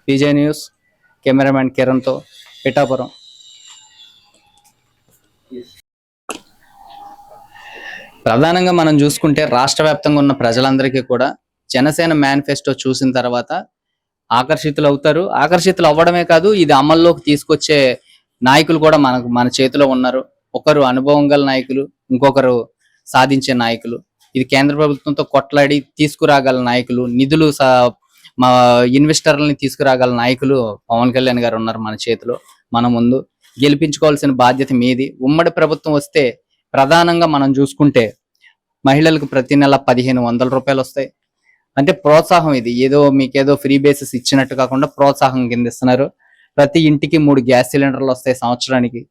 పీజే న్యూస్ కెమెరామ్యాన్ కిరణ్తో పిఠాపురం. ప్రధానంగా మనం చూసుకుంటే రాష్ట్ర వ్యాప్తంగా ఉన్న ప్రజలందరికీ కూడా జనసేన మేనిఫెస్టో చూసిన తర్వాత ఆకర్షితులు అవుతారు. ఆకర్షితులు అవ్వడమే కాదు ఇది అమల్లోకి తీసుకొచ్చే నాయకులు కూడా మనకు మన చేతిలో ఉన్నారు. ఒకరు అనుభవం గల నాయకులు ఇంకొకరు సాధించే నాయకులు. ఇది కేంద్ర ప్రభుత్వంతో కొట్లాడి తీసుకురాగల నాయకులు నిధులు మా ఇన్వెస్టర్లని తీసుకురాగల నాయకులు పవన్ కళ్యాణ్ గారు ఉన్నారు మన చేతిలో మన ముందు. గెలిపించుకోవాల్సిన బాధ్యత మీది. ఉమ్మడి ప్రభుత్వం వస్తే ప్రధానంగా మనం చూసుకుంటే మహిళలకు ప్రతి నెల పదిహేను వందల రూపాయలు వస్తాయి. అంటే ప్రోత్సాహం ఇది. ఏదో మీకేదో ఫ్రీ బేసిస్ ఇచ్చినట్టు కాకుండా ప్రోత్సాహం కింద ఇస్తున్నారు ప్రతి ఇంటికి మూడు గ్యాస్ సిలిండర్లు వస్తాయి సంవత్సరానికి.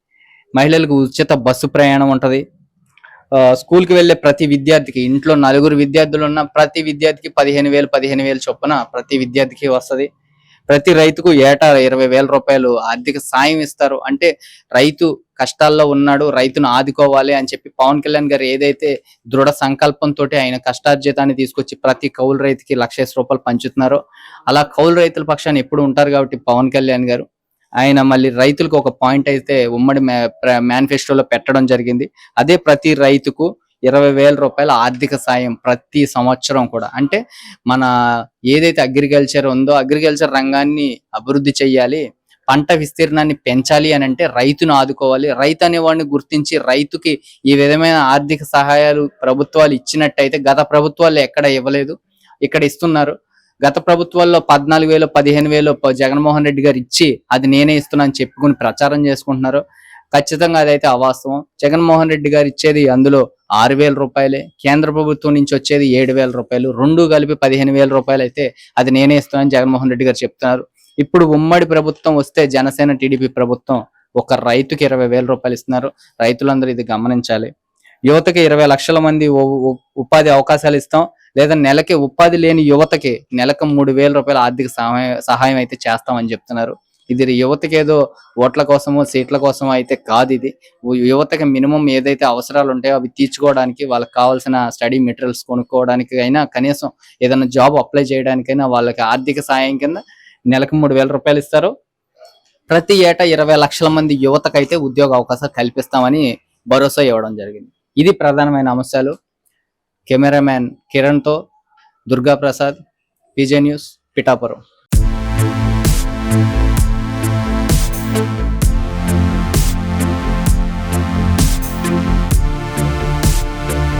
మహిళలకు ఉచిత బస్సు ప్రయాణం ఉంటది. ఆ, స్కూల్కి వెళ్ళే ప్రతి విద్యార్థికి ఇంట్లో నలుగురు విద్యార్థులు ఉన్న ప్రతి విద్యార్థికి పదిహేను వేలు పదిహేను వేలు చొప్పున ప్రతి విద్యార్థికి వస్తది. ప్రతి రైతుకు ఏటా ఇరవై వేల రూపాయలు ఆర్థిక సాయం ఇస్తారు. అంటే రైతు కష్టాల్లో ఉన్నాడు రైతును ఆదుకోవాలి అని చెప్పి పవన్ కళ్యాణ్ గారు ఏదైతే దృఢ సంకల్పంతో ఆయన కష్టార్జితాన్ని తీసుకొచ్చి ప్రతి కౌలు రైతుకి లక్ష రూపాయలు పంచుతున్నారో అలా కౌలు రైతుల పక్షాన్ని ఎప్పుడు ఉంటారు కాబట్టి పవన్ కళ్యాణ్ గారు. ఆయన మళ్ళీ రైతులకు ఒక పాయింట్ అయితే ఉమ్మడి మేనిఫెస్టోలో పెట్టడం జరిగింది. అదే ప్రతి రైతుకు ఇరవై వేల రూపాయల ఆర్థిక సాయం ప్రతి సంవత్సరం కూడా. అంటే మన ఏదైతే అగ్రికల్చర్ ఉందో అగ్రికల్చర్ రంగాన్ని అభివృద్ధి చెయ్యాలి పంట విస్తీర్ణాన్ని పెంచాలి అని అంటే రైతును ఆదుకోవాలి. రైతు అనేవాడిని గుర్తించి రైతుకి ఈ విధమైన ఆర్థిక సహాయాలు ప్రభుత్వాలు ఇచ్చినట్టయితే గత ప్రభుత్వాలు ఎక్కడ ఇవ్వలేదు. ఇక్కడ ఇస్తున్నారు. గత ప్రభుత్వాల్లో పద్నాలుగు వేలు పదిహేను వేలు జగన్మోహన్ రెడ్డి గారు ఇచ్చి అది నేనే ఇస్తున్నాను చెప్పుకుని ప్రచారం చేసుకుంటున్నారు. ఖచ్చితంగా అదైతే అవాస్తవం. జగన్మోహన్ రెడ్డి గారు ఇచ్చేది అందులో ఆరు వేల రూపాయలే. కేంద్ర ప్రభుత్వం నుంచి వచ్చేది ఏడు వేల రూపాయలు. రెండు కలిపి పదిహేను వేల రూపాయలు అయితే అది నేనే ఇస్తున్నాను జగన్మోహన్ రెడ్డి గారు చెప్తున్నారు. ఇప్పుడు ఉమ్మడి ప్రభుత్వం వస్తే జనసేన టీడీపీ ప్రభుత్వం ఒక రైతుకి ఇరవై వేల రూపాయలు ఇస్తున్నారు. రైతులందరూ ఇది గమనించాలి. యువతకి ఇరవై లక్షల మంది ఉపాధి అవకాశాలు ఇస్తాం. లేదా నెలకి ఉపాధి లేని యువతకి నెలకు మూడు వేల రూపాయల ఆర్థిక సహాయం సహాయం అయితే చేస్తామని చెప్తున్నారు. ఇది యువతకి ఏదో ఓట్ల కోసమో సీట్ల కోసమో అయితే కాదు ఇది. యువతకి మినిమం ఏదైతే అవసరాలు ఉంటాయో అవి తీర్చుకోవడానికి వాళ్ళకి కావాల్సిన స్టడీ మెటీరియల్స్ కొనుక్కోవడానికి అయినా కనీసం ఏదైనా జాబ్ అప్లై చేయడానికైనా వాళ్ళకి ఆర్థిక సాయం కింద నెలకు మూడు వేల రూపాయలు ఇస్తారు. ప్రతి ఏటా ఇరవై లక్షల మంది యువతకైతే ఉద్యోగ అవకాశాలు కల్పిస్తామని భరోసా ఇవ్వడం జరిగింది. ఇది ప్రధానమైన అంశాలు. కెమెరామ్యాన్ కిరణ్తో దుర్గా ప్రసాద్ పీజే న్యూస్ పిఠాపురం.